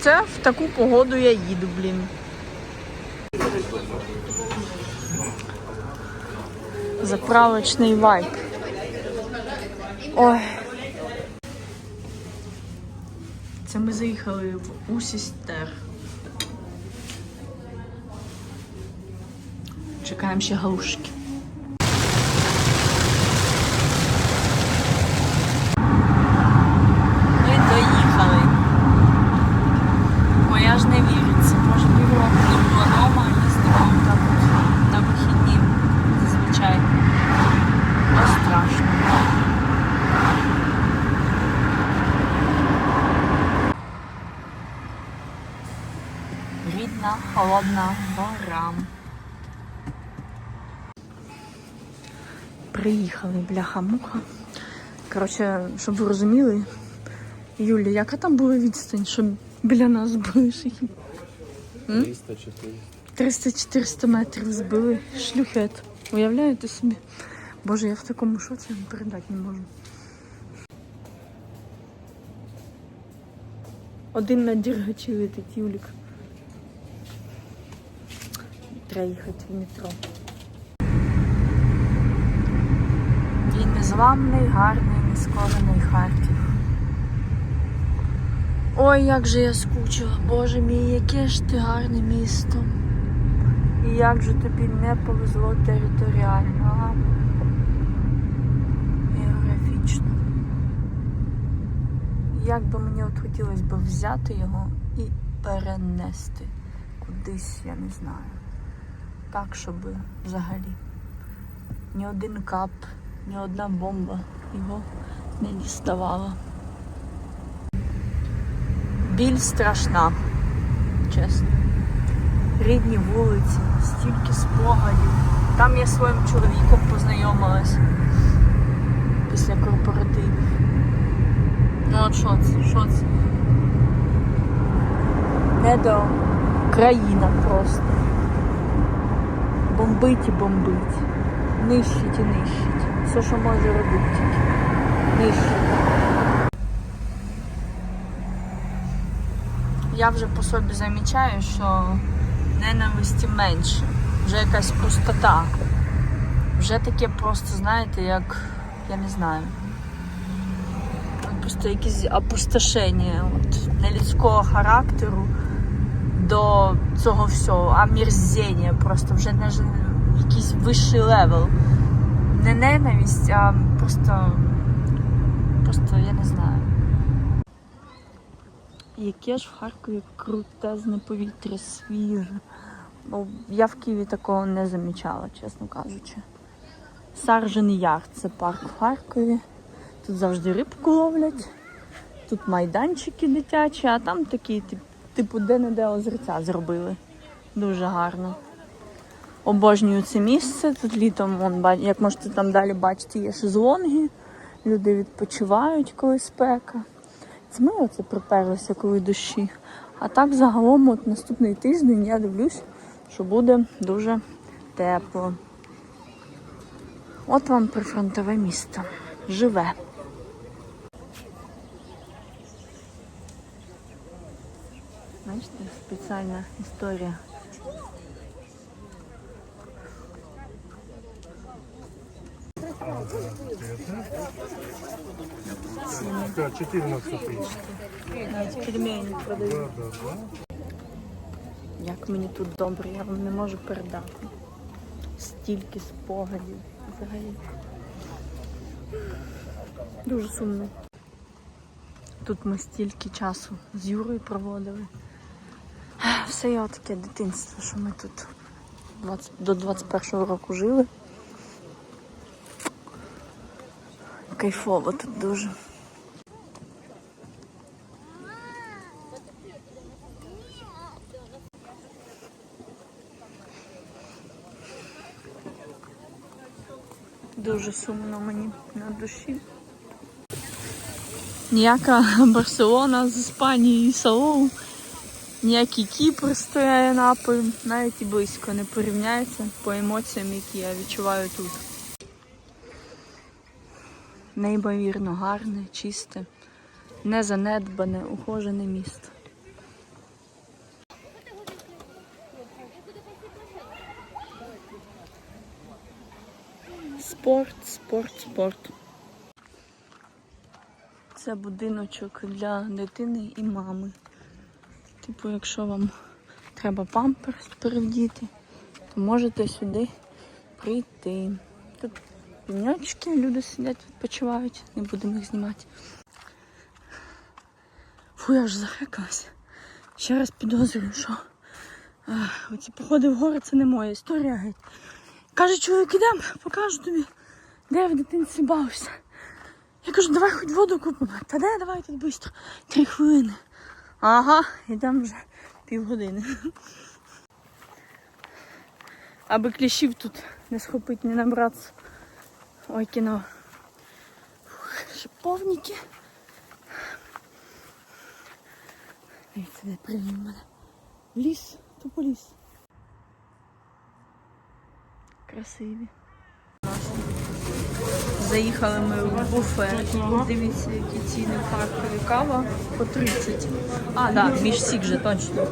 Оце в таку погоду я їду, блін. Заправочний вайб. Ой. Це ми заїхали в Усістер. Чекаємо ще галушки. Ми доїхали. Бо я ж не віриться. Може півроку не було вдома, їздимо так от на вихідні зазвичай. Ось страшно. Рідна, холодна гора. Приїхали бляха-муха. Коротше, щоб ви розуміли, Юлі, яка там була відстань, щоб біля нас були шахи? 300 300-400 метрів збили шлюхет. Уявляєте собі? Боже, я в такому шоці передати не можу. Один на дергачі летить Юлік. Треба їхати в метро. Він незламний, гарний, нескорений Харків. Ой, як же я скучила, боже мій, яке ж ти гарне місто. І як же тобі не повезло територіально, а? Географічно. Як би мені от хотілося б взяти його і перенести кудись, я не знаю. Так, щоб взагалі ні один кап, ні одна бомба його не діставала. Біль страшна, чесно. Рідні вулиці, стільки спогадів. Там я своїм чоловіком познайомилась після корпоративів. Ну от що це? Що це? Не до країна просто. Бомбить і бомбить. Нищить і нищить. Все, що може робити тільки. Нищить. Я вже по собі замічаю, що ненависті менше. Вже якась пустота. Вже таке просто, знаєте, як я не знаю. Просто якесь опустошення от, нелюдського характеру до цього всього, омерзіння просто вже не якийсь вищий левел. Не ненависть, а просто, просто я не знаю. Яке ж в Харкові крутезне повітря свіже. Ну, я в Києві такого не замічала, чесно кажучи. Саржен Яр це парк в Харкові. Тут завжди рибку ловлять. Тут майданчики дитячі, а там такі, типу, де-не-де озерця зробили. Дуже гарно. Обожнюю це місце. Тут літом, вон, як можете там далі бачити, є шезлонги. Люди відпочивають, коли спека. Це ми оце приперлися, коли дощі. А так загалом от наступний тиждень я дивлюсь, що буде дуже тепло. От вам прифронтове місто. Живе. Бачите, спеціальна історія. Да, 14 тисяч. Пельмені продають. Да, да, да. Як мені тут добре, я вам не можу передати. Стільки спогадів взагалі. Дуже сумно. Тут ми стільки часу з Юрою проводили. Все є таке дитинство, що ми тут 20, до 21-го року жили. Кайфово тут дуже. Дуже сумно мені на душі. Ніяка Барселона з Іспанії і Салоу, ніякий Кіпр стояє напою, навіть і близько не порівняється по емоціям, які я відчуваю тут неймовірно гарне, чисте, незанедбане, ухожене місто. Спорт, спорт, спорт. Це будиночок для дитини і мами. Типу, якщо вам треба памперс перевдіти, то можете сюди прийти. Тут люди сидять, відпочивають, не будемо їх знімати. Фу, я аж захекалась. Ще раз підозрюю, що а, оці походи в гори це не моя історія геть. Каже, чоловік, ідемо, покажу тобі, де я в дитинці бавився. Я кажу, давай хоч воду купимо. Та де, давай тут швидко. Три хвилини. Ага, йдемо вже півгодини. Аби кліщів тут не схопити, не набратися. Ой, кіно. Шиповники. Дивіться, де мене. Ліс, тупо ліс. Красиві. Заїхали ми в буфет. Дивіться, які ціни в Харкові. Кава по 30. А, так, між сік же точно.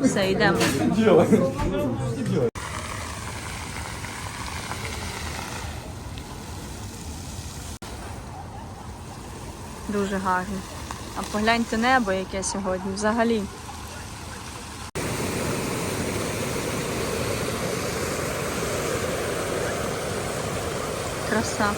Все, йдемо. Дуже гарно. А погляньте небо, яке сьогодні взагалі. Краса.